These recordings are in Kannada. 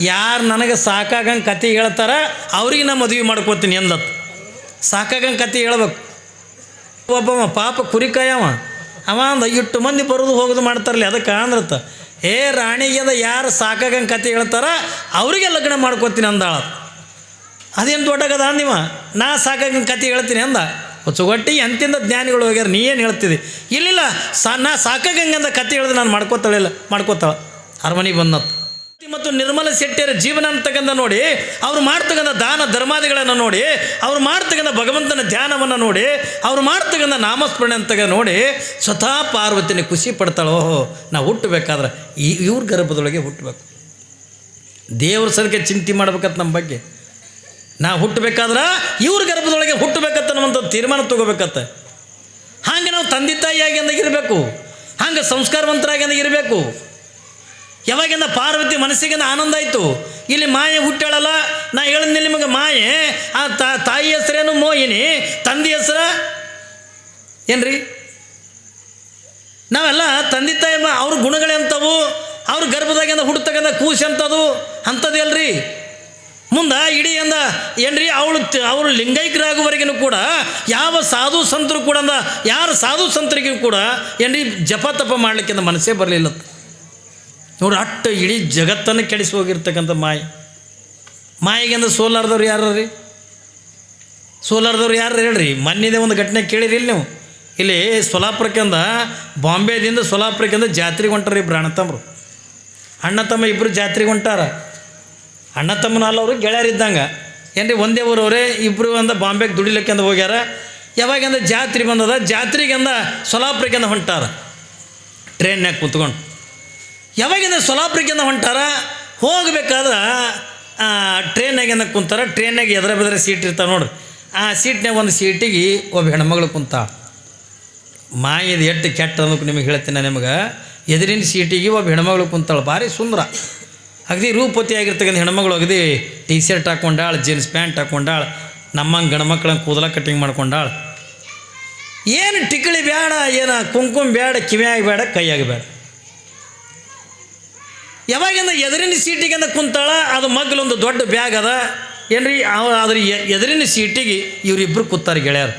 ಯಾರು ನನಗೆ ಸಾಕಾಗಂಗೆ ಕತೆ ಹೇಳ್ತಾರ, ಅವ್ರಿಗೆ ನಾ ಮದುವೆ ಮಾಡ್ಕೋತೀನಿ ಎಂದತ್. ಸಾಕಾಗಂಗೆ ಕತೆ ಹೇಳ್ಬೇಕು. ಒಬ್ಬವ ಪಾಪ ಕುರಿಕಾಯವ ಅವ. ಅಂದ, ಇಟ್ಟು ಮಂದಿ ಬರೋದು ಹೋಗೋದು ಮಾಡ್ತಾರಲ್ಲ ಅದಕ್ಕೆ ಅಂದ್ರತ್ತ ಏ ರಾಣಿಗೆದ ಯಾರು ಸಾಕಾಗಂಗೆ ಕತೆ ಹೇಳ್ತಾರ, ಅವರಿಗೆ ಲಗ್ನ ಮಾಡ್ಕೋತೀನಿ ಅಂದಾಳ. ಅದೇನು ದೊಡ್ಡಗದ ಅಂದಿವ ನಾ ಸಾಕಾಗಂಗೆ ಕತೆ ಹೇಳ್ತೀನಿ ಅಂದ. ಹೊಚ್ಚುಗೊಟ್ಟಿ ಎಂತಿಂದ ಜ್ಞಾನಿಗಳು ಹೋಗ್ಯಾರ, ನೀ ಏನು ಹೇಳ್ತಿದ್ದಿ ಇಲ್ಲಿಲ್ಲ, ಸಾ ನಾ ಅಂದ ಕತೆ ಹೇಳಿದ್ರೆ ನಾನು ಮಾಡ್ಕೋತಾಳಿಲ್ಲ ಮಾಡ್ಕೋತಾಳ. ಅರಮನೆಗೆ ಬಂದತ್ತು ಮತ್ತು ನಿರ್ಮಲ ಶೆಟ್ಟಿಯರ ಜೀವನ ಅಂತಕ್ಕಂಥ ನೋಡಿ, ಅವ್ರು ಮಾಡ್ತಕ್ಕಂಥ ದಾನ ಧರ್ಮಾದಿಗಳನ್ನು ನೋಡಿ, ಅವ್ರು ಮಾಡ್ತಕ್ಕಂಥ ಭಗವಂತನ ಧ್ಯಾನವನ್ನು ನೋಡಿ, ಅವ್ರು ಮಾಡ್ತಕ್ಕಂಥ ನಾಮಸ್ಮರಣೆ ಅಂತಕ್ಕ ನೋಡಿ, ಸ್ವತಃ ಪಾರ್ವತಿನ ಖುಷಿ ಪಡ್ತಾಳೆ ಓಹೋ ನಾವು ಹುಟ್ಟಬೇಕಾದ್ರೆ ಈ ಇವ್ರ ಗರ್ಭದೊಳಗೆ ಹುಟ್ಟಬೇಕು. ದೇವ್ರ ಸರ್ಗೆ ಚಿಂತೆ ಮಾಡ್ಬೇಕಂತ ನಮ್ಮ ಬಗ್ಗೆ. ನಾ ಹುಟ್ಟಬೇಕಾದ್ರೆ ಇವ್ರ ಗರ್ಭದೊಳಗೆ ಹುಟ್ಟಬೇಕಂತ ನಮ್ಮಂಥ ತೀರ್ಮಾನ ತಗೋಬೇಕತ್ತ ಹಾಗೆ ನಾವು ತಂದೆ ತಾಯಿಯಾಗಿ ಅಂದಾಗ ಇರಬೇಕು. ಹಂಗೆ ಸಂಸ್ಕಾರವಂತರಾಗಿ ಅಂದಾಗ ಇರಬೇಕು. ಯಾವಾಗಿಂದ ಪಾರ್ವತಿ ಮನಸ್ಸಿಗೆ ಆನಂದ ಆಯಿತು? ಇಲ್ಲಿ ಮಾಯೆ ಹುಟ್ಟಾಳಲ್ಲ ನಾ ಹೇಳಿದ್ನಿ ನಿಮಗೆ ಮಾಯೆ? ಆ ತಾಯಿ ಹೆಸರೇನು ಮೋಹಿನಿ? ತಂದೆ ಹೆಸರ ಏನ್ರಿ? ನಾವೆಲ್ಲ ತಂದೆ ತಾಯಿ ಅವ್ರ ಗುಣಗಳೆಂಥವು ಅವ್ರ ಗರ್ಭದಾಗಿಂದ ಹುಡ್ತಕ್ಕಂಥ ಕೂಸು ಎಂಥದ್ದು ಅಂಥದ್ದು ಅಲ್ರಿ ಮುಂದೆ ಇಡೀ ಅಂದ, ಏನ್ರಿ, ಅವಳು ಅವರು ಲಿಂಗೈಕ್ಯರಾಗುವವರೆಗೂ ಕೂಡ, ಯಾವ ಸಾಧು ಸಂತರು ಕೂಡ ಅಂದ, ಯಾರು ಸಾಧು ಸಂತರಿಗೂ ಕೂಡ, ಏನ್ರಿ, ಜಪ ತಪ ಮಾಡಲಿಕ್ಕಿಂತ ಮನಸ್ಸೇ ಬರಲಿಲ್ಲ ನೋಡ್ರಿ ಅಟ್ಟು ಇಡೀ ಜಗತ್ತನ್ನು ಕೆಡಿಸಿ ಹೋಗಿರ್ತಕ್ಕಂಥ ಮಾಯಿ. ಮಾಯಿಗೆ ಅಂದ್ರೆ ಸೋಲಾರ್ದವ್ರು ಯಾರು ರೀ ಸೋಲಾರ್ದವ್ರು ಯಾರು ಹೇಳ್ರಿ? ಮೊನ್ನೆದೇ ಒಂದು ಘಟನೆ ಕೇಳಿರಿ ಇಲ್ಲಿ ನೀವು. ಇಲ್ಲಿ ಸೊಲಾಪುರಕ್ಕಿಂದ, ಬಾಂಬೆದಿಂದ ಸೊಲಾಪುರಕ್ಕಿಂದ ಜಾತ್ರೆಗೆ ಹೊಂಟಾರ ಇಬ್ಬರು ಅಣ್ಣ ತಮ್ಮರು. ಅಣ್ಣ ತಮ್ಮ ಇಬ್ಬರು ಜಾತ್ರೆಗೆ ಹೊಂಟಾರ. ಅಣ್ಣ ತಮ್ಮನ ಅಲ್ಲವರು ಗೆಳೆಯರಿದ್ದಂಗೆ ಏನ್ರಿ, ಒಂದೇ ಊರವರೇ ಇಬ್ಬರು ಅಂದ ಬಾಂಬೆಗೆ ದುಡಿಲಿಕ್ಕೆ ಅಂದ ಹೋಗ್ಯಾರ. ಯಾವಾಗಂದ ಜಾತ್ರೆ ಬಂದದ, ಜಾತ್ರೆಗೆಂದ ಸೊಲಾಪುರಕ್ಕೆಂದ ಹೊಂಟಾರ. ಟ್ರೈನ್ನಾಗ ಕೂತ್ಕೊಂಡು. ಯಾವಾಗಿಂದ ಸೊಲಾಪುರಕ್ಕಿಂದ ಹೊಂಟಾರ? ಹೋಗ್ಬೇಕಾದ್ರೆ ಟ್ರೈನಾಗಿಂದ ಕುಂತಾರ. ಟ್ರೈನಾಗ ಎದುರ ಬೆದರ ಸೀಟ್ ಇರ್ತಾವೆ ನೋಡ್ರಿ ಆ ಸೀಟ್ನಾಗ ಒಂದು ಸೀಟಿಗೆ ಒಬ್ಬ ಹೆಣ್ಮಗಳು ಕುಂತ. ಮಾಯದ ಎಟ್ಟು ಕೆಟ್ಟ ಅನ್ನೋಕ್ಕೆ ನಿಮಗೆ ಹೇಳ್ತೀನಿ ನಿಮಗೆ. ಎದುರಿನ ಸೀಟಿಗೆ ಒಬ್ಬ ಹೆಣ್ಮಗಳು ಕುಂತಾಳೆ. ಭಾರಿ ಸುಂದರ. ಅಗದಿ ರೂಪತಿ ಆಗಿರ್ತಕ್ಕಂಥ ಹೆಣ್ಮಗಳು ಅಗದಿ ಟಿ ಶರ್ಟ್ ಹಾಕ್ಕೊಂಡಾಳ ಜೀನ್ಸ್ ಪ್ಯಾಂಟ್ ಹಾಕ್ಕೊಂಡಾಳ ನಮ್ಮಂಗೆ ಗಂಡ್ಮಕ್ಳಂಗೆ ಕೂದಲ ಕಟ್ಟಿಂಗ್ ಮಾಡ್ಕೊಂಡಾಳ. ಏನು ಟಿಕಳಿ ಬೇಡ ಏನು ಕುಂಕುಮ ಬೇಡ ಕಿವಿಯಾಗಿ ಬೇಡ ಕೈಯಾಗಿ ಬೇಡ ಯಾವಾಗಿಂದ ಎದುರಿನ ಸೀಟಿಗೆ ಕುಂತಾಳ, ಅದು ಮಗ್ಲೊಂದು ದೊಡ್ಡ ಬ್ಯಾಗ್ ಅದ. ಏನ್ರಿ ಅದ್ರ ಎದುರಿನ ಸೀಟಿಗೆ ಇವರಿಬ್ಬರು ಕೂತಾರೆ ಗೆಳೆಯರು.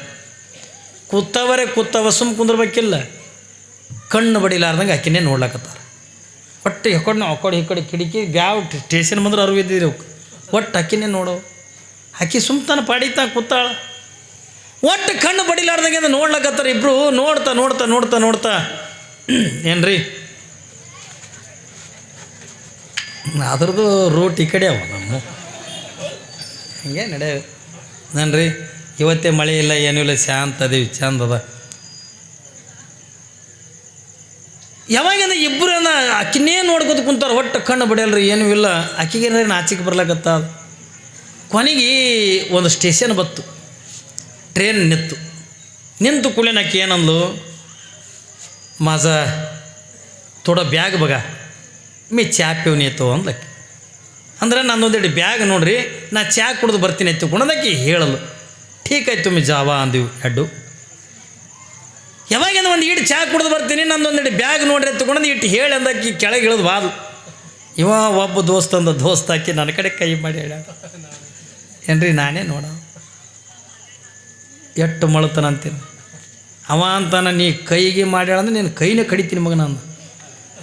ಕೂತವರೇ ಕೂತವ, ಸುಮ್ ಕುಂದ್ರಬೇಕಿಲ್ಲ. ಕಣ್ಣು ಬಡಿಲಾರ್ದಂಗೆ ಆಕಿನೇ ನೋಡ್ಲಾಕತ್ತಾರ. ಒಟ್ಟು ಹೆಕೊಂಡು ಅಕ್ಕಡೆ ಈ ಕಡೆ ಕಿಟಕಿ, ಬ್ಯಾವ್ ಸ್ಟೇಷನ್ ಬಂದ್ರೆ ಅರಿವು ಇದ್ದಿದ್ರು ಒಟ್ಟು ಅಕ್ಕಿನೇ ನೋಡೋ. ಆಕಿ ಸುಮ್ತಾನ ಪಾಡಿತಾ ಕೂತಾಳ. ಒಟ್ಟು ಕಣ್ಣು ಬಡಿಲಾರ್ದಂಗೆ ನೋಡ್ಲಕತ್ತಾರ ಇಬ್ಬರು ನೋಡ್ತಾ ನೋಡ್ತಾ ನೋಡ್ತಾ ನೋಡ್ತಾ. ಏನ್ರಿ ಅದ್ರದ್ದು ರೂಟ್ ಈ ಕಡೆ ಅವ ನಮ್ಮ ಹಿಂಗೆ ನಡೆ ನನ್ರಿ ಇವತ್ತೇ ಮಳೆ ಇಲ್ಲ ಏನೂ ಇಲ್ಲ ಶಾಂತ ಅದೀವಿ ಚಂದ ಅದ. ಯಾವಾಗಿಂದ ಇಬ್ಬರು ಅನ್ನ ಅಕ್ಕಿನೇ ನೋಡ್ಕೊತ ಕುಂತಾರ ಒಟ್ಟು ಕಣ್ಣು ಬಡಿಯಲ್ರಿ ಏನೂ ಇಲ್ಲ. ಅಕ್ಕಿಗೆ ನಾಚಿಕೆ ಬರ್ಲಕತ್ತ ಕೊನೆಗೆ ಒಂದು ಸ್ಟೇಷನ್ ಬತ್ತು. ಟ್ರೈನ್ ನಿಂತು ನಿಂತು ಕುಳಿನ ಅಕ್ಕಿ ಏನಂದ್ಲು ಮಾಜ ತೋಡ ಬ್ಯಾಗ್ ಬಗ. ಮೀ ಚಾ ಪೀವ್ನಿ ಅಂದಕ್ಕೆ ಅಂದರೆ ಅಂದ್ರೆ ನನ್ನೊಂದೆರಡು ಬ್ಯಾಗ್ ನೋಡ್ರಿ, ನಾ ಚಾ ಕುಡ್ದು ಬರ್ತೀನಿ ಐತಿ ಗುಣದಕ್ಕೆ ಹೇಳಲು, ಠೀಕ್ ಆಯ್ತು ಮಿ ಜಾವ ಅಂದಿವು ಎಡ್ಡು ಯಾವಾಗಿಂದ ಒಂದು ಇಟ್ಟು ಚಾ ಕುಡ್ದು ಬರ್ತೀನಿ ನಂದೊಂದೆರಡು ಬ್ಯಾಗ್ ನೋಡ್ರಿ ಎತ್ತುಕೊಂಡು ಇಟ್ಟು ಹೇಳಿ ಅಂದಕ್ಕೆ ಕೆಳಗೆ ಇಳಿದು ಬಾದು. ಇವ ಒಬ್ಬ ದೋಸ್ತ ಅಂದ ದೋಸ್ತ ಹಾಕಿ ನನ್ನ ಕಡೆ ಕೈ ಮಾಡಿ ಹೇಳ ಏನ್ರಿ ನಾನೇ ನೋಡ. ಎಟ್ಟು ಮಳತನ ಅಂತೀನಿ. ಅವ ಅಂತಾನ, ನೀ ಕೈಗೆ ಮಾಡಿ ಹೇಳಂದ್ರೆ ನೀನು ಕೈನೇ ಕಡಿತೀನಿ ಮಗ ನಾನು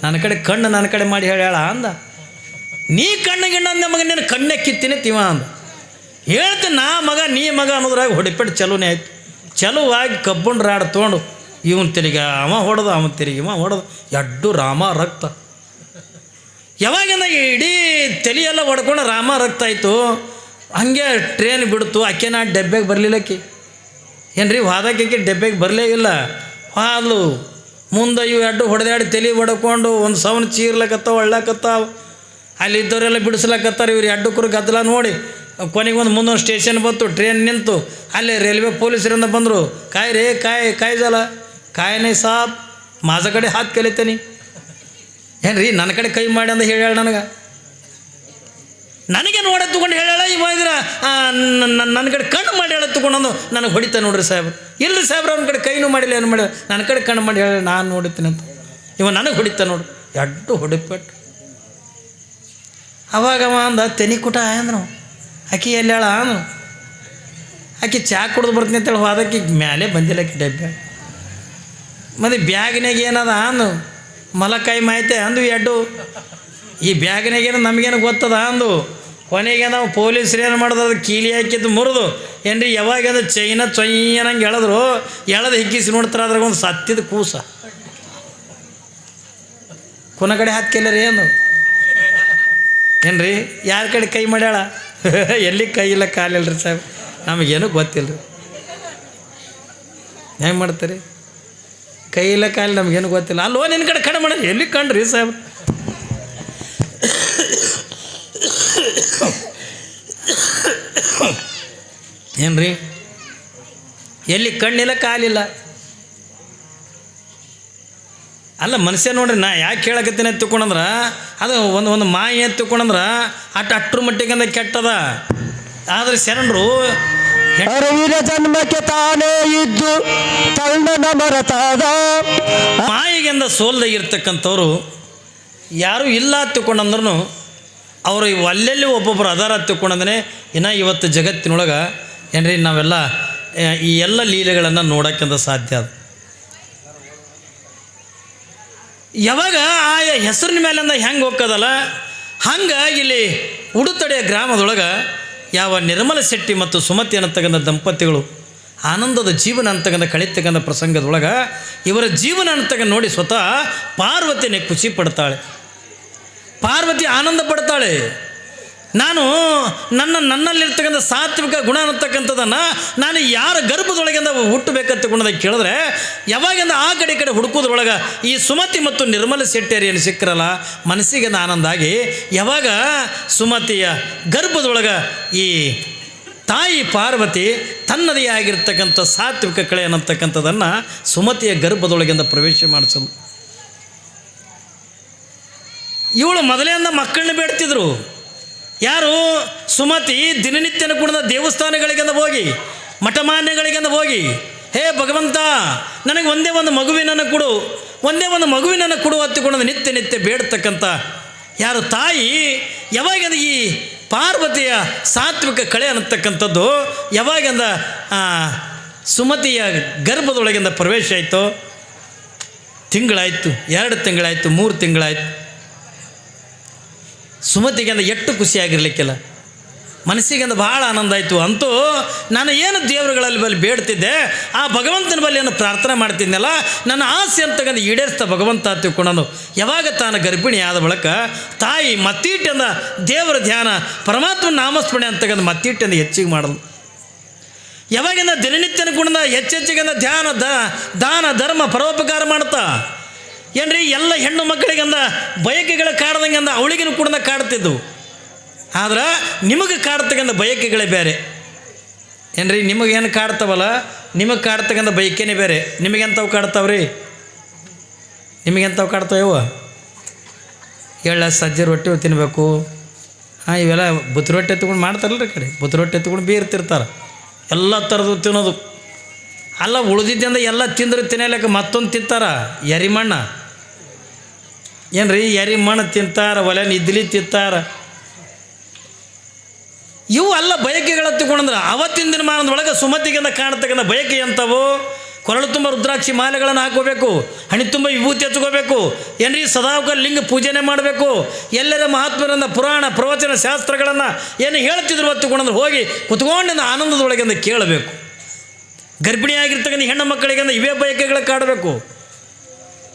ನನ್ನ ಕಡೆ ಕಣ್ಣು ನನ್ನ ಕಡೆ ಮಾಡಿ ಹೇಳ್ಯಾಳ ಅಂದ. ನೀ ಕಣ್ಣು ಗಿಣ್ಣ ಅಂದ ಮಗ ನೀನು ಕಣ್ಣೆ ಕಿತ್ತೀನಿ ತಿವ ಅಂದ. ಹೇಳ್ತೀನಿ ನಾ ಮಗ, ನೀ ಮಗ ಅನ್ನೋದ್ರಾಗ ಹೊಡಿಪೆಟ್ಟು ಚಲೋನೇ ಆಯ್ತು. ಚಲುವಾಗಿ ಕಬ್ಬುಂಡ್ ರಾಡ್ ತೊಗೊಂಡು ಇವನ್ ತಿರುಗಿ ಅವ ಹೊಡೆದು, ಅವನ ತಿರುಗಿ ಇವ ಹೊಡೆದು. ಎಡ್ಡು ರಾಮ ರಕ್ತ. ಯಾವಾಗಿಂದ ಇಡೀ ತಲೆಯೆಲ್ಲ ಹೊಡ್ಕೊಂಡು ರಾಮ ರಕ್ತ ಆಯಿತು. ಹಂಗೆ ಟ್ರೈನ್ ಬಿಡ್ತು, ಆಕೆ ನಾ ಡೆಬ್ಬೆಗೆ ಏನು ಏನ್ರಿ ವಾದಕ್ಕೆ ಡೆಬ್ಬೆಗೆ ಬರಲೇ ಇಲ್ಲ. ಹಾಲು ಮುಂದೆ ಇವು ಎಡ್ಡು ಹೊಡೆದಾಡಿ ತಲೆ ಹೊಡ್ಕೊಂಡು ಒಂದು ಸೌನ್ ಚೀರ್ಲಕತ್ತಾವ, ಒಳ್ಳಕತ್ತಾವ. ಅಲ್ಲಿ ಇದ್ದವರೆಲ್ಲ ಬಿಡಿಸ್ಲಕತ್ತಾರ ಇವ್ರು ಕುರು ಗದ್ದಲ ನೋಡಿ. ಕೊನೆಗೆ ಒಂದು ಮುಂದೊಂದು ಸ್ಟೇಷನ್ ಬಂತು, ಟ್ರೈನ್ ನಿಂತು. ಅಲ್ಲಿ ರೈಲ್ವೆ ಪೊಲೀಸರಿಂದ ಬಂದರು, ಕಾಯ್ ರೇ, ಕಾಯಿ ಕಾಯ್ದಲ್ಲ ಕಾಯನೇ ಸಾಬ್. ಮಾಜ ಕಡೆ ಹಾತ್ ಏನು ರೀ ನನ್ನ ಕಡೆ ಕೈ ಮಾಡಿ ಅಂದ ಹೇಳ್ಯಾಳ ನನಗೆ? ನನಗೆ ನೋಡ ತಗೊಂಡು ಹೇಳಾಳ ಇವ ಇದ್ರ ನನ್ನ ಕಡೆ ಕಣ್ಣು ಮಾಡಿ ಹೇಳ ನನಗೆ ಹೊಡಿತಾ ನೋಡ್ರಿ ಸಾಹೇಬ್ರು ಇಲ್ಲರಿ ಸಾಹೇಬ್ರು, ಅವ್ನ ಕಡೆ ಕೈನೂ ಮಾಡಿಲ್ಲ, ಏನು ಮಾಡಿ ನನ್ನ ಕಡೆ ಕಣ್ಣು ಮಾಡಿ ಹೇಳ ನಾನು ನೋಡುತ್ತೇನೆ ಅಂತ. ಇವ ನನಗೆ ಹೊಡಿತಾ ನೋಡು. ಎಡ್ಡು ಹೊಡಿಪೆಟ್ಟು ಅವಾಗ ಅವ ಅಂದ, ತೆನಿ ಕುಟ ಅಂದ್ರು ಆಕಿ ಹೇಳ ಅಂದ್ರು ಆಕಿ ಚಾ ಕುಡ್ದು ಬರ್ತೀನಿ ಅಂತೇಳಿ ಹೋದಕ್ಕೆ ಮ್ಯಾಲೆ ಬಂದಿಲ್ಲ ಆಕಿ ಡಬ್ಬೆ. ಮತ್ತು ಬ್ಯಾಗ್ನಾಗ ಏನದ ಅಂದು ಮಲಕಾಯಿ ಮಾಹಿತಿ ಅಂದು ಎಡ್ಡು. ಈ ಬ್ಯಾಗ್ನಾಗೇನು ನಮಗೇನು ಗೊತ್ತದ ಅಂದು ಕೊನೆಗೆ ನಾವು ಪೊಲೀಸರು ಏನು ಮಾಡಿದ್ರು ಅದು ಕೀಲಿ ಹಾಕಿದ್ದು ಮುರಿದು. ಏನ್ರಿ, ಯಾವಾಗ ಅದು ಚೈನ ಚೊಯ್ಯನಂಗೆ ಎಳೆದ್ರು? ಎಳೆದು ಹಿಗ್ಗಿಸಿ ನೋಡ್ತಾರೆ ಅದ್ರಾಗ ಒಂದು ಸತ್ತಿದ ಕೂಸ. ಕೊನ ಕಡೆ ಹಾಕಿಲ್ಲ ರೀ ಏನು? ಏನ್ರಿ, ಯಾರ ಕಡೆ ಕೈ ಮಾಡ್ಯಾಳ? ಎಲ್ಲಿ ಕೈ ಇಲ್ಲ ಕಾಲಿಲ್ಲ ರೀ ಸಾಹೇಬ್. ನಮಗೇನು ಗೊತ್ತಿಲ್ಲ ರೀ ಹೆಂಗೆ ಮಾಡ್ತೀರಿ? ಕೈ ಇಲ್ಲ, ಕಾಲಿ ನಮಗೇನು ಗೊತ್ತಿಲ್ಲ. ಅಲ್ಲೋ ನಿನ್ನ ಕಡೆ ಕಡೆ ಮಾಡಿ ಎಲ್ಲಿ ಕಂಡ್ರಿ ಸಾಹೇಬ್? ಏನ್ರಿ? ಎಲ್ಲಿ ಕಣ್ಣಿಲ್ಲ ಕಾಲಿಲ್ಲ? ಅಲ್ಲ ಮನುಷ್ಯ ನೋಡ್ರಿ ನಾ ಯಾಕೆ ಹೇಳಕತ್ತೀನಿ ಅಂತ ಅದು ಒಂದು ಒಂದು ಮಾಯ ಅಂತ ಅಟ್ಟ ಅಟ್ ಅಟ್ರ ಮಟ್ಟಿಗೆ ಕೆಟ್ಟದ. ಆದ್ರೆ ಶರಣರು ಅರವಿನ ಅರಿವಿನ ಜನ್ಮಕ್ಕೆ ತಾನೇ ಇದ್ದು ತಣ್ಣನ ಮರತಾದ. ಮಾಯಿಗೆಂದ ಸೋಲ್ದಾಗಿರ್ತಕ್ಕಂಥವ್ರು ಯಾರೂ ಇಲ್ಲ ತಿಳ್ಕೊಂಡಂದ್ರೂ ಅವರು ಅಲ್ಲೆಲ್ಲಿ ಒಬ್ಬೊಬ್ಬರು ಅದಾರ ತಿಳ್ಕೊಂಡಂದ್ರೆ ಇನ್ನು ಇವತ್ತು ಜಗತ್ತಿನೊಳಗೆ ಏನ್ರಿ ನಾವೆಲ್ಲ ಈ ಎಲ್ಲ ಲೀಲೆಗಳನ್ನು ನೋಡೋಕ್ಕಿಂತ ಸಾಧ್ಯ ಅದು. ಯಾವಾಗ ಆ ಹೆಸರಿನ ಮೇಲಿಂದ ಹೆಂಗೆ ಹೋಗ್ತದಲ್ಲ, ಹಂಗೆ ಇಲ್ಲಿ ಉಡುತಡೆಯ ಗ್ರಾಮದೊಳಗೆ ಯಾವ ನಿರ್ಮಲ ಶೆಟ್ಟಿ ಮತ್ತು ಸುಮತಿ ಅನ್ನತಕ್ಕಂಥ ದಂಪತಿಗಳು ಆನಂದದ ಜೀವನ ಅಂತಕ್ಕಂಥ ಕಳಿತಕ್ಕಂಥ ಪ್ರಸಂಗದೊಳಗೆ ಇವರ ಜೀವನ ಅಂತಕ್ಕ ನೋಡಿ ಸ್ವತಃ ಪಾರ್ವತಿನೇ ಖುಷಿ ಪಡ್ತಾಳೆ. ಪಾರ್ವತಿ ಆನಂದ ಪಡ್ತಾಳೆ. ನಾನು ನನ್ನ ನನ್ನಲ್ಲಿರ್ತಕ್ಕಂಥ ಸಾತ್ವಿಕ ಗುಣ ಅನ್ನತಕ್ಕಂಥದ್ದನ್ನು ನಾನು ಯಾರ ಗರ್ಭದೊಳಗಿಂದ ಹುಟ್ಟಬೇಕಂತ ಕೇಳಿದ್ರೆ, ಯಾವಾಗಿಂದ ಆ ಕಡೆ ಕಡೆ ಹುಡುಕೋದ್ರೊಳಗೆ ಈ ಸುಮತಿ ಮತ್ತು ನಿರ್ಮಲ ಶೆಟ್ಟಿಯರಿಯಲ್ಲಿ ಸಿಕ್ಕರಲ್ಲ ಮನಸ್ಸಿಗೆ ಆನಂದ ಆಗಿ ಯಾವಾಗ ಸುಮತಿಯ ಗರ್ಭದೊಳಗೆ ಈ ತಾಯಿ ಪಾರ್ವತಿ ತನ್ನದೇ ಆಗಿರ್ತಕ್ಕಂಥ ಸಾತ್ವಿಕ ಕಳೆ ಅನ್ನತಕ್ಕಂಥದ್ದನ್ನು ಸುಮತಿಯ ಗರ್ಭದೊಳಗಿಂದ ಪ್ರವೇಶ ಮಾಡಿಸಲು ಇವಳು ಮೊದಲಿಂದ ಮಕ್ಕಳನ್ನ ಬೇಡ್ತಿದ್ರು. ಯಾರು? ಸುಮತಿ ದಿನನಿತ್ಯನ ಕೂಡ ದೇವಸ್ಥಾನಗಳಿಗೆಂದು ಹೋಗಿ, ಮಠಮಾನ್ಯಗಳಿಗೆಂದ ಹೋಗಿ, ಹೇ ಭಗವಂತ, ನನಗೆ ಒಂದೇ ಒಂದು ಮಗುವಿನನ್ನು ಕೊಡು, ಒಂದೇ ಒಂದು ಮಗುವಿನನ್ನು ಕೊಡು ಹತ್ತಿಕೊಂಡು ನಿತ್ಯ ನಿತ್ಯ ಬೇಡ್ತಕ್ಕಂಥ ಯಾರು ತಾಯಿ? ಯಾವಾಗಂದ ಈ ಪಾರ್ವತಿಯ ಸಾತ್ವಿಕ ಕಳೆ ಅನ್ನತಕ್ಕಂಥದ್ದು, ಯಾವಾಗಂದ ಸುಮತಿಯ ಗರ್ಭದೊಳಗಿಂದ ಪ್ರವೇಶ ಆಯಿತು, ತಿಂಗಳಾಯಿತು, ಎರಡು ತಿಂಗಳಾಯಿತು, ಮೂರು ತಿಂಗಳಾಯಿತು. ಸುಮತಿಗೆ ಅಂದ ಎಷ್ಟು ಖುಷಿಯಾಗಿರ್ಲಿಕ್ಕಿಲ್ಲ. ಮನಸ್ಸಿಗೆ ಅಂದ ಭಾಳ ಆನಂದ ಆಯಿತು. ಅಂತೂ ನಾನು ಏನು ದೇವರುಗಳಲ್ಲಿ ಬಲ್ಲಿ ಬೇಡ್ತಿದ್ದೆ, ಆ ಭಗವಂತನ ಬಳಿ ಏನು ಪ್ರಾರ್ಥನೆ ಮಾಡ್ತಿದ್ನಲ್ಲ, ನನ್ನ ಆಸೆ ಅಂತಕ್ಕಂಥ ಈಡೇರಿಸ್ತಾ ಭಗವಂತ ತಿಳ್ಕೊಂಡು ಯಾವಾಗ ತಾನು ಗರ್ಭಿಣಿ ಆದ ಬಳಿಕ ತಾಯಿ ಮತ್ತೀಟಿಂದ ದೇವರ ಧ್ಯಾನ ಪರಮಾತ್ಮ ನಾಮಸ್ಮರಣೆ ಅಂತಕ್ಕಂಥ ಮತ್ತೀಟಿಂದ ಹೆಚ್ಚಿಗೆ ಮಾಡಲು. ಯಾವಾಗಿಂದ ದಿನನಿತ್ಯನ ಗುಣದ ಹೆಚ್ಚೆಚ್ಚಿಗಿಂದ ಧ್ಯಾನ ದಾನ, ಧರ್ಮ, ಪರೋಪಕಾರ ಮಾಡ್ತಾ. ಏನ್ರಿ, ಎಲ್ಲ ಹೆಣ್ಣು ಮಕ್ಕಳಿಗಂದ ಬಯಕೆಗಳ ಅಂದ, ಅವಳಿಗಿನ ಕೂಡ ಕಾಡ್ತಿದ್ದವು ಆದ್ರೆ, ನಿಮಗೆ ಕಾಡ್ತಕ್ಕಂಥ ಬಯಕೆಗಳೇ ಬೇರೆ. ಏನ್ರಿ ನಿಮಗೇನು ಕಾಡ್ತಾವಲ್ಲ, ನಿಮಗೆ ಕಾಡ್ತಕ್ಕಂಥ ಬಯಕೆನೇ ಬೇರೆ. ನಿಮಗೆಂಥವು ಕಾಡ್ತಾವ್ರಿ? ನಿಮಗೆಂಥವು ಕಾಡ್ತಾವ ಎಳ್ಳ ಸಜ್ಜೆ ರೊಟ್ಟಿ ತಿನ್ನಬೇಕು ಹಾಂ, ಇವೆಲ್ಲ ಬುತ್ತಿ ರೊಟ್ಟಿ ಎತ್ಕೊಂಡು ಮಾಡ್ತಾರಲ್ಲ ರೀ ಕಡೆ. ಬುತ್ತಿ ರೊಟ್ಟಿ ಎತ್ಕೊಂಡು ಬೀರ್ತಿರ್ತಾರೆ ಎಲ್ಲ ಥರದ್ದು ತಿನ್ನೋದು. ಅಲ್ಲ, ಉಳಿದಿದ್ದಿಂದ ಎಲ್ಲ ತಿಂದರೆ ತಿನ್ನಲಿಕ್ಕೆ ಮತ್ತೊಂದು ತಿಂತಾರ ಎರಿಮಣ್ಣ ಏನ್ರಿ? ಎರಿಮಣ್ಣು ತಿಂತಾರ, ಒಲೆ ಇದ್ಲಿ ತಿಂತಾರ? ಇವು ಅಲ್ಲ ಬಯಕೆಗಳ ತಿಳ್ಕೊಂಡ್ರೆ ಅವತ್ತಿನ ದಿನಮಾನದೊಳಗೆ ಸುಮತಿಗಿಂತ ಕಾಣತಕ್ಕಂಥ ಬಯಕೆ ಎಂಥವು? ಕೊರಳು ತುಂಬ ರುದ್ರಾಕ್ಷಿ ಮಾಲೆಗಳನ್ನು ಹಾಕೋಬೇಕು ಹಣಿ ತುಂಬ ವಿಭೂತಿ ಹಚ್ಕೋಬೇಕು, ಏನ್ರಿ? ಸದಾವಕ ಲಿಂಗ ಪೂಜೆನೆ ಮಾಡಬೇಕು. ಎಲ್ಲರ ಮಹಾತ್ಮರಿಂದ ಪುರಾಣ, ಪ್ರವಚನ, ಶಾಸ್ತ್ರಗಳನ್ನು ಏನು ಹೇಳ್ತಿದ್ರು ಹೊತ್ತುಕೊಂಡ್ರೆ, ಹೋಗಿ ಕುತ್ಕೊಂಡಿಂದ ಆನಂದದೊಳಗಿಂದ ಕೇಳಬೇಕು. ಗರ್ಭಿಣಿಯಾಗಿರ್ತಕ್ಕಂಥ ಹೆಣ್ಣು ಮಕ್ಕಳಿಗಿಂದ ಇವೇ ಬಯಕೆಗಳ ಕಾಡಬೇಕು.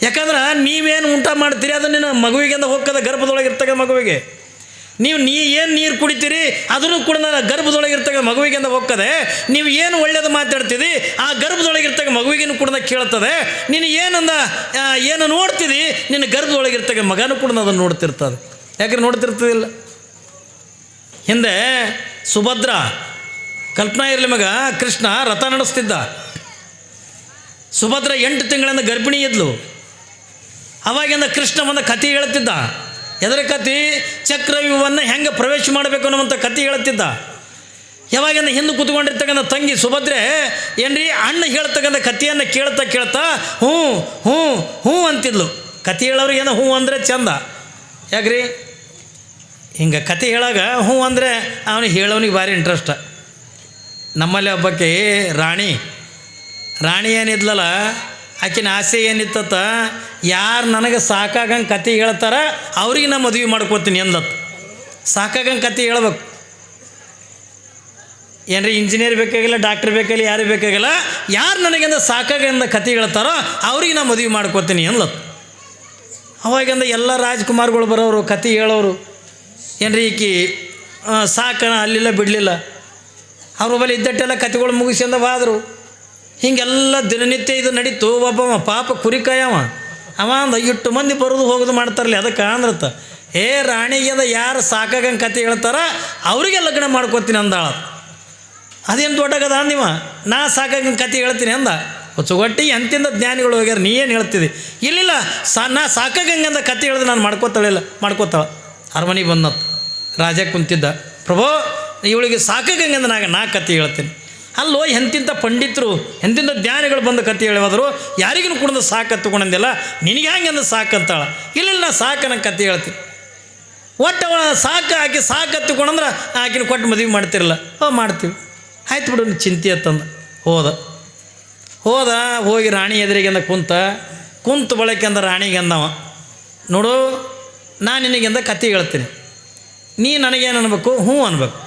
ಯಾಕಂದ್ರೆ ನೀವೇನು ಊಟ ಮಾಡ್ತೀರಿ? ಅದು ನಿನ್ನ ಮಗುವಿಗೆಂದ ಹೋಗ್ತದೆ ಗರ್ಭದೊಳಗಿರ್ತಕ್ಕ ಮಗುವಿಗೆ. ನೀವು ನೀ ಏನು ನೀರು ಕುಡಿತೀರಿ, ಅದನ್ನು ಕೂಡ ನಾನು ಗರ್ಭದೊಳಗೆ ಇರ್ತಕ್ಕ ಮಗುವಿಗೆಂದ ಹೋಗ್ತದೆ. ನೀವು ಏನು ಒಳ್ಳೇದು ಮಾತಾಡ್ತೀರಿ, ಆ ಗರ್ಭದೊಳಗೆ ಇರ್ತಕ್ಕ ಮಗುವಿಗೂ ಕೂಡ ಕೇಳ್ತದೆ. ನೀನು ಏನಂದ ಏನು ನೋಡ್ತೀರಿ, ನಿನ್ನ ಗರ್ಭದೊಳಗೆ ಇರ್ತಕ್ಕ ಮಗನೂ ಕೂಡ ಅದನ್ನು ನೋಡ್ತಿರ್ತದೆ ಯಾಕಂದ್ರೆ ನೋಡ್ತಿರ್ತದಿಲ್ಲ? ಹಿಂದೆ ಸುಭದ್ರ, ಕಲ್ಪನಾ ಇರಲಿ ಮಗ, ಕೃಷ್ಣ ರಥ ನಡೆಸ್ತಿದ್ದ. ಸುಭದ್ರ ಎಂಟು ತಿಂಗಳಿಂದ ಗರ್ಭಿಣಿ ಇದ್ಲು. ಅವಾಗಿಂದ ಕೃಷ್ಣ ಒಂದು ಕತೆ ಹೇಳ್ತಿದ್ದ ಎದರ ಕತೆ ಚಕ್ರವ್ಯೂಹವನ್ನು ಹೆಂಗೆ ಪ್ರವೇಶ ಮಾಡಬೇಕು ಅನ್ನುವಂಥ ಕಥೆ ಹೇಳ್ತಿದ್ದ ಯಾವಾಗಿಂದ ಹಿಂದೆ ಕೂತ್ಕೊಂಡಿರ್ತಕ್ಕಂಥ ತಂಗಿ ಸುಭದ್ರೆ, ಏನ್ರಿ, ಅಣ್ಣ ಹೇಳ್ತಕ್ಕಂಥ ಕಥೆಯನ್ನು ಕೇಳ್ತಾ ಕೇಳ್ತಾ ಹ್ಞೂ ಹ್ಞೂ ಹ್ಞೂ ಅಂತಿದ್ಲು. ಕತೆ ಹೇಳೋರು ಏನೋ ಹ್ಞೂ ಅಂದರೆ ಚಂದ. ಯಾಕ್ರಿ? ಹಿಂಗೆ ಕತೆ ಹೇಳಾಗ ಹ್ಞೂ ಅಂದರೆ ಅವನಿಗೆ ಹೇಳೋನಿಗೆ ಭಾರಿ ಇಂಟ್ರೆಸ್ಟ ನಮ್ಮಲ್ಲಿ ಒಬ್ಬಕ್ಕೆ ರಾಣಿ ರಾಣಿ ಏನಿದ್ಲಲ್ಲ ಆಕಿನ ಆಸೆ ಏನಿತ್ತತ್ತ ಯಾರು ನನಗೆ ಸಾಕಾಗಂಗೆ ಕತೆ ಹೇಳ್ತಾರ, ಅವ್ರಿಗೆ ನಾ ಮದುವೆ ಮಾಡ್ಕೋತೀನಿ ಎಂದತ್. ಸಾಕಾಗಂಗೆ ಕತೆ ಹೇಳ್ಬೇಕು. ಏನ್ರಿ ಇಂಜಿನಿಯರ್ ಬೇಕಾಗಿಲ್ಲ ಡಾಕ್ಟ್ರ್ ಬೇಕಾಗಿಲ್ಲ ಯಾರು ಬೇಕಾಗಿಲ್ಲ, ಯಾರು ನನಗಿಂದ ಸಾಕಾಗಂದ ಕತೆ ಹೇಳ್ತಾರೋ, ಅವ್ರಿಗೆ ನಾ ಮದುವೆ ಮಾಡ್ಕೋತೀನಿ ಎಂದತ್. ಅವಾಗಿಂದ ಎಲ್ಲ ರಾಜ್ಕುಮಾರ್ಗಳು ಬರೋರು, ಕತೆ ಹೇಳೋರು. ಏನ್ರಿ ಈಕಿ ಸಾಕಣ, ಅಲ್ಲಿಲ್ಲ, ಬಿಡಲಿಲ್ಲ. ಅವ್ರ ಬಳಿ ಇದ್ದಟ್ಟೆಲ್ಲ ಕತೆಗಳು ಮುಗಿಸ್ಕೊಂಡ ಹೋದ್ರು ಹೀಗೆಲ್ಲ ದಿನನಿತ್ಯ ಇದು ನಡೀತು. ಒಬ್ಬವ ಪಾಪ ಕುರಿಕಾಯವ ಅವ. ಅಂದ, ಇಟ್ಟು ಮಂದಿ ಬರೋದು ಹೋಗೋದು ಮಾಡ್ತಾರಲ್ಲ ಅದಕ್ಕೆ ಅಂದ್ರತ್ತ ಏ ರಾಣಿಗೆದ ಯಾರು ಸಾಕಾಗಂಗೆ ಕತೆ ಹೇಳ್ತಾರ, ಅವರಿಗೆ ಲಗ್ನ ಮಾಡ್ಕೋತೀನಿ ಅಂದಾಳ. ಅದೇನು ದೊಡ್ಡಗದ ಅಂದಿವ ನಾ ಸಾಕಾಗಂಗೆ ಕತೆ ಹೇಳ್ತೀನಿ ಅಂದ. ಹೊಚ್ಚುಗಟ್ಟಿ, ಎಂತಿಂದ ಜ್ಞಾನಿಗಳು ಹೋಗ್ಯಾರ, ನೀ ಏನು ಹೇಳ್ತಿದ್ದಿ ಇಲ್ಲಿಲ್ಲ, ಸಾ, ನಾ ಸಾಕಾಗಂಗೆ ಅಂದ ಕತೆ ಹೇಳ್ದೆ, ನಾನು ಮಾಡ್ಕೋತಾಳಿಲ್ಲ, ಮಾಡ್ಕೋತಾಳ. ಅರಮನೆಗೆ ಬಂದತ್ತು ರಾಜ ಕುಂತಿದ್ದ, ಪ್ರಭೋ, ಇವಳಿಗೆ ಸಾಕಾಗಂಗೆ ಅಂದ ನಾಗ ನಾ ಕತೆ ಹೇಳ್ತೀನಿ. ಅಲ್ಲೋ ಎಂತಿಂಥ ಪಂಡಿತರು ಎಂತಿಂಥ ಜ್ಞಾನಿಗಳು ಬಂದು ಕತೆ ಹೇಳುವಾದರು ಯಾರಿಗೂ ಕುಡ್ದು ಸಾಕು ತಗೊಂಡಂದಿಲ್ಲ ನಿನಗೆ ಹೆಂಗೆ ಅಂದ್ರೆ ಸಾಕು ಅಂತಾಳ ಇಲ್ಲ, ನಾ ಸಾಕು, ನಂಗೆ ಕತೆ ಹೇಳ್ತೀನಿ. ಒಟ್ಟು ಅವಳ ಸಾಕು, ಆಕೆ ಸಾಕು ತಗೊಂಡಂದ್ರೆ ಆಕಿನ ಕೊಟ್ಟು ಮದುವೆ ಮಾಡ್ತಿರಲ್ಲ ಓ ಮಾಡ್ತೀವಿ. ಆಯ್ತು ಬಿಡು ಚಿಂತೆ ಅತ್ತಂದ ಹೋದ. ಹೋದ, ಹೋಗಿ ರಾಣಿ ಎದುರಿಗೆ ಅಂದ ಕುಂತ, ಕುಂತು ಬಳಕೆ ಅಂದ ರಾಣಿಗೆ ಅಂದವ, ನೋಡು ನಾನು ನಿನಗೆಂದ ಕತೆ ಹೇಳ್ತೀನಿ. ನೀ ನನಗೇನು ಅನ್ಬೇಕು? ಹ್ಞೂ ಅನ್ಬೇಕು.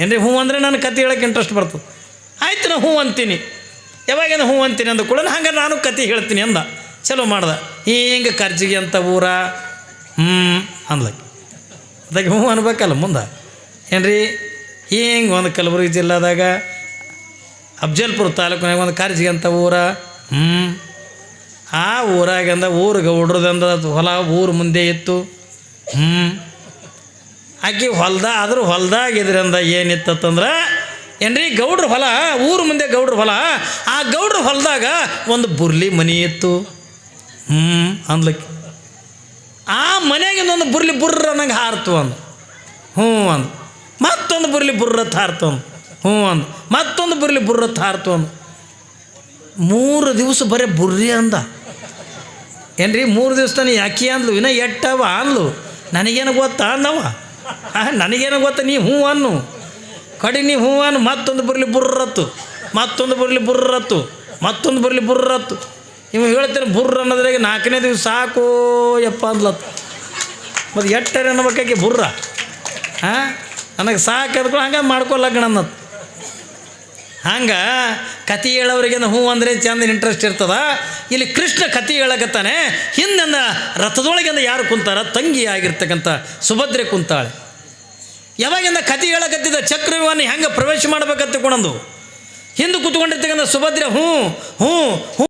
ಏನ್ರಿ ಹ್ಞೂ ಅಂದರೆ ನನ್ನ ಕತೆ ಹೇಳೋಕ್ಕೆ ಇಂಟ್ರೆಸ್ಟ್ ಬರ್ತದೆ? ಆಯ್ತು ನಾನು ಹ್ಞೂ ಅಂತೀನಿ. ಯಾವಾಗಿಂದ ಹ್ಞೂ ಅಂತೀನಿ ಅಂದ ಕೂಡ ಹಂಗೆ ನಾನು ಕತೆ ಹೇಳ್ತೀನಿ ಅಂದ. ಚಲೋ ಮಾಡ್ದ. ಹಿಂಗೆ ಖರ್ಚಿಗೆ ಅಂತ ಊರ? ಹ್ಞೂ ಅಂದ್ಲಕ್ಕೆ ಅದಕ್ಕೆ ಹ್ಞೂ ಅನ್ಬೇಕಲ್ಲ ಮುಂದೆ. ಏನ್ರಿ? ಹಿಂಗೆ ಒಂದು ಕಲಬುರಗಿ ಜಿಲ್ಲಾದಾಗ ಅಫ್ಜಲ್ಪುರ ತಾಲೂಕಿನಾಗ ಒಂದು ಖರ್ಜಿಗೆ ಅಂತ ಊರ? ಹ್ಞೂ ಆ ಊರಾಗಂದ ಊರು ಹುಡ್ರದಂದ ಹೊಲ ಊರು ಮುಂದೆ ಇತ್ತು. ಹ್ಞೂ ಆಕಿ ಹೊಲ್ದ ಆದರೂ ಹೊಲ್ದಾಗ ಇದ್ರಿಂದ ಏನಿತ್ತಂದ್ರೆ ಏನ್ರಿ ಗೌಡ್ರ ಹೊಲ, ಊರು ಮುಂದೆ ಗೌಡ್ರ ಹೊಲ, ಆ ಗೌಡ್ರ ಹೊಲದಾಗ ಒಂದು ಬುರ್ಲಿ ಮನಿ ಇತ್ತು. ಹ್ಞೂ ಅಂದ್ಲಕ್ಕೆ. ಆ ಮನೆಯಾಗಿಂದ ಒಂದು ಬುರ್ಲಿ ಬುರ್ರ ನಂಗೆ ಹಾರ್ತು ಅಂದು. ಹ್ಞೂ ಅಂದ. ಮತ್ತೊಂದು ಬುರ್ಲಿ ಬುರ್ರತ್ ಹಾರ್ತು ಅಂದು. ಹ್ಞೂ ಅಂದ. ಮತ್ತೊಂದು ಬುರ್ಲಿ ಬುರ್ರತ್ ಹಾರ್ತು ಅಂದು. ಮೂರು ದಿವಸ ಬರೀ ಬುರ್ರಿ ಅಂದ. ಏನ್ರಿ ಮೂರು ದಿವಸ ತಾನೇ ಯಾಕೆ ಅಂದ್ಲು? ಇನ್ನೂ ಎಟ್ಟವ ಅಂದ್ಲು? ನನಗೇನು ಗೊತ್ತಾ ಅಂದವ? ನನಗೇನು ಗೊತ್ತ, ನೀ ಹ್ಞೂ ಅನ್ನು. ಕಡಿ, ನೀ ಹ್ಞೂ ಅನ್ನು, ಮತ್ತೊಂದು ಬರಲಿ ಬುರ್ರತ್ತು. ಮತ್ತೊಂದು ಬರಲಿ ಬುರ್ರತ್ತು. ಮತ್ತೊಂದು ಬರಲಿ ಬುರ್ರತ್ತು. ಇವ ಹೇಳ್ತೇನೆ, ಬುರ್ರ ಅನ್ನೋದ್ರಾಗೆ ನಾಲ್ಕನೇ ದಿವಸ ಸಾಕು, ಯಪ್ಪ ಅಂದ್ಲತ್ತು ಮತ್ತು ಎಟ್ಟರೆ ಅನ್ನಬೇಕಾಗಿ ಬುರ್ರ. ಹಾಂ, ನನಗೆ ಸಾಕು ಅದಕ್ಕೆ ಹಂಗೆ ಮಾಡ್ಕೊಲ್ಲಗ್ಣ ಅನ್ನತ್ತು ಹಂಗೆ ಕತೆ ಹೇಳೋರಿಗೆ ಹೂ ಅಂದರೆ ಚಂದ ಇಂಟ್ರೆಸ್ಟ್ ಇರ್ತದ. ಇಲ್ಲಿ ಕೃಷ್ಣ ಕತೆ ಹೇಳಕತ್ತಾನೆ. ಹಿಂದೆಂದ ರಥದೊಳಗಿಂದ ಯಾರು ಕುಂತಾರ? ತಂಗಿ ಆಗಿರ್ತಕ್ಕಂಥ ಸುಭದ್ರೆ ಕುಂತಾಳೆ. ಯಾವಾಗಿಂದ ಕತೆ ಹೇಳಕತ್ತಿದ್ದ ಚಕ್ರವ್ಯೂಹನ ಹೆಂಗೆ ಪ್ರವೇಶ ಮಾಡ್ಬೇಕಂತ ಕೊಂಡಂದು. ಹಿಂದೆ ಕೂತ್ಕೊಂಡಿರ್ತಕ್ಕಂಥ ಸುಭದ್ರೆ ಹ್ಞೂ ಹ್ಞೂ ಹ್ಞೂ.